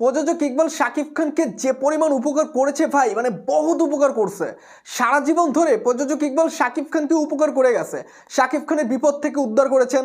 প্রযোজক ইকবাল শাকিব খানকে যে পরিমাণ উপকার করেছে ভাই মানে বহুত উপকার করছে। সারা জীবন ধরে প্রযোজক ইকবাল শাকিব খানকে উপকার করে গেছে। শাকিব খানের বিপদ থেকে উদ্ধার করেছেন।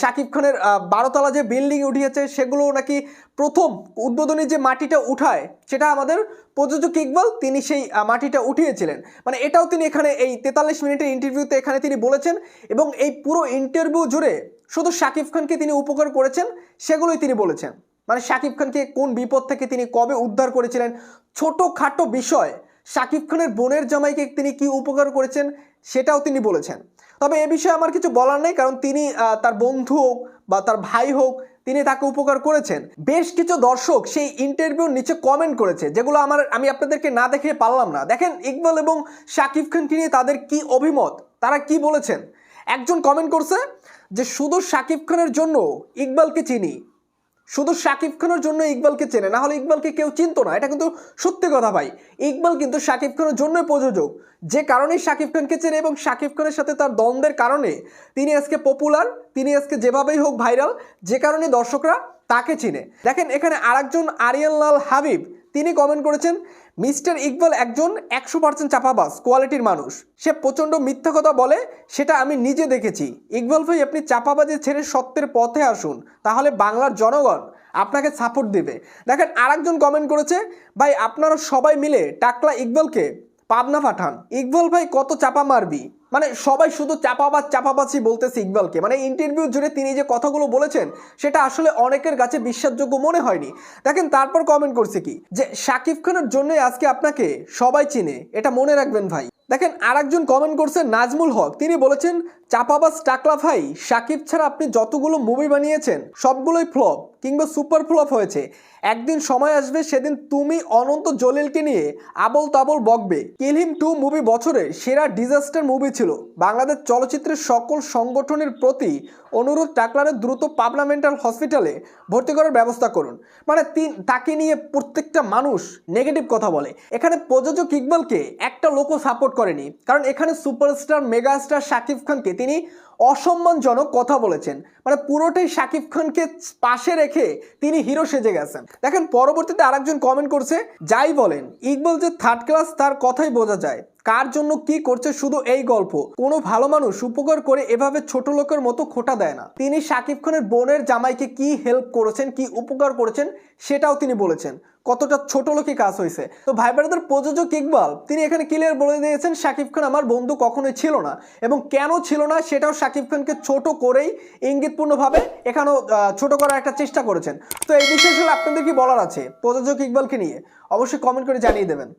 শাকিব খানের বারোতলা যে বিল্ডিং উঠিয়েছে সেগুলো নাকি প্রথম উদ্বোধনী যে মাটিটা উঠায়, সেটা আমাদের প্রযোজক ইকবাল তিনি সেই মাটিটা উঠিয়েছিলেন। মানে এটাও তিনি এখানে এই তেতাল্লিশ মিনিটের ইন্টারভিউতে এখানে তিনি বলেছেন এবং এই পুরো ইন্টারভিউ জুড়ে শুধু শাকিব খানকে তিনি উপকার করেছেন, সেগুলোই তিনি বলেছেন। মানে শাকিব খানকে কোন বিপদ থেকে তিনি কবে উদ্ধার করেছিলেন? ছোট খাটো বিষয়। শাকিব খানের বোনের জামাইকে তিনি কি উপকার করেছেন সেটাও তিনি বলেছেন। তবে এ বিষয়ে আমার কিছু বলার নেই, কারণ তিনি তার বন্ধু হোক বা তার ভাই হোক, তিনি তাকে উপকার করেছেন। বেশ কিছু দর্শক সেই ইন্টারভিউর নিচে কমেন্ট করেছে, যেগুলো আমার, আমি আপনাদেরকে না দেখে পারলাম না। দেখেন, ইকবাল এবং শাকিব খানকে নিয়ে তাদের কি অভিমত? তারা কি বলেছেন? একজন কমেন্ট করছে যে, শুধু শাকিব খানের জন্য ইকবালকে চিনি শুধু শাকিব খানের জন্য ইকবালকে চেনে, না হলে ইকবালকে কেউ চিনত না। এটা কিন্তু সত্যি কথা ভাই। ইকবাল কিন্তু শাকিব খানের জন্যই প্রযোজক। যে কারণেই শাকিব খানকে চেনে এবং শাকিব খানের সাথে তার দ্বন্দ্বের কারণে তিনি আজকে পপুলার তিনি আজকে যেভাবেই হোক ভাইরাল যে কারণে দর্শকরা তাকে চিনে। দেখেন এখানে আরেকজন আরিয়ান লাল হাবিব তিনি কমেন্ট করেছেন, মিস্টার ইকবাল একজন একশো পার্সেন্ট চাপাবাস কোয়ালিটির মানুষ। সে প্রচণ্ড মিথ্যা কথা বলে, সেটা আমি নিজে দেখেছি। ইকবাল ভাই, আপনি চাপাবাজি ছেড়ে সত্যের পথে আসুন, তাহলে বাংলার জনগণ আপনাকে সাপোর্ট দেবে। দেখেন, আরেকজন কমেন্ট করেছে, ভাই, আপনারা সবাই মিলে টাকলা ইকবালকে পাবনা পাঠান। ইকবাল ভাই কত চাপা মারবি? মানে সবাই শুধু চাপাবাজ চাপাবাজি বলতেছে ইকবালকে। মানে ইন্টারভিউ জুড়ে তিনি যে কথাগুলো বলেছেন, সেটা আসলে অনেকের কাছে বিশ্বাসযোগ্য মনে হয়নি। দেখেন, তারপর কমেন্ট করছে কি? যে, শাকিব খানের জন্যই আজকে আপনাকে সবাই চিনে, এটা মনে রাখবেন ভাই। দেখেন আরেকজন কমেন্ট করছে নাজমুল হক। তিনি বলেছেন, চাপাবাজ টাকলা ভাই, সাকিব ছাড়া আপনি যতগুলো মুভি বানিয়েছেন, সবগুলোই ফ্লপ কিংবা সুপার ফ্লপ হয়েছে। একদিন সময় আসবে, সেদিন তুমি অনন্ত জলিলকে নিয়ে আবল তাবল বকবে কিলহিম টু মুভি বছরে সেরা ডিজাস্টার মুভি ছিল। বাংলাদেশ চলচ্চিত্রের সকল সংগঠনের প্রতি অনুরোধ টাকলারের দ্রুত পাবনা মেন্টাল হসপিটালে ভর্তি করার ব্যবস্থা করুন। মানে তিন, তাকে নিয়ে প্রত্যেকটা মানুষ নেগেটিভ কথা বলে। এখানে প্রযোজক ইকবালকে একটা লোকও সাপোর্ট করেনি। কারণ এখানে সুপারস্টার, মেগাস্টার শাকিব খানকে তিনি অসম্মানজনক কথা বলেছেন। মানে পুরোটাই শাকিব খানকে পাশে রেখে তিনি হিরো সেজে গেছেন। দেখেন, পরবর্তীতে আরেকজন কমেন্ট করছে, যাই বলেন, ইকবল যে থার্ড ক্লাস তার কথাই বোঝা যায়। কার জন্য কি করছে শুধু এই গল্প? কোনো ভালো মানুষ উপকার করে এভাবে ছোট লোকের মতো খোটা দেয় না। তিনি শাকিব খানের বোনের জামাইকে কি হেল্প করেছেন, কি উপকার করেছেন, সেটাও তিনি বলেছেন। কতটা ছোট লোকই কাজ হয়েছে। তো ভাই ব্রাদার প্রযোজক ইকবাল, তিনি এখানে ক্লিয়ার বলে দিয়েছেন শাকিব খান আমার বন্ধু কখনোই ছিল না এবং কেন ছিল না সেটাও শাকিব খানকে ছোট করেই ইঙ্গিতপূর্ণভাবে এখানেও ছোট করার একটা চেষ্টা করেছেন। তো এই বিষয়ে আপনাদের কি বলার আছে প্রযোজক ইকবালকে নিয়ে? অবশ্যই কমেন্ট করে জানিয়ে দেবেন।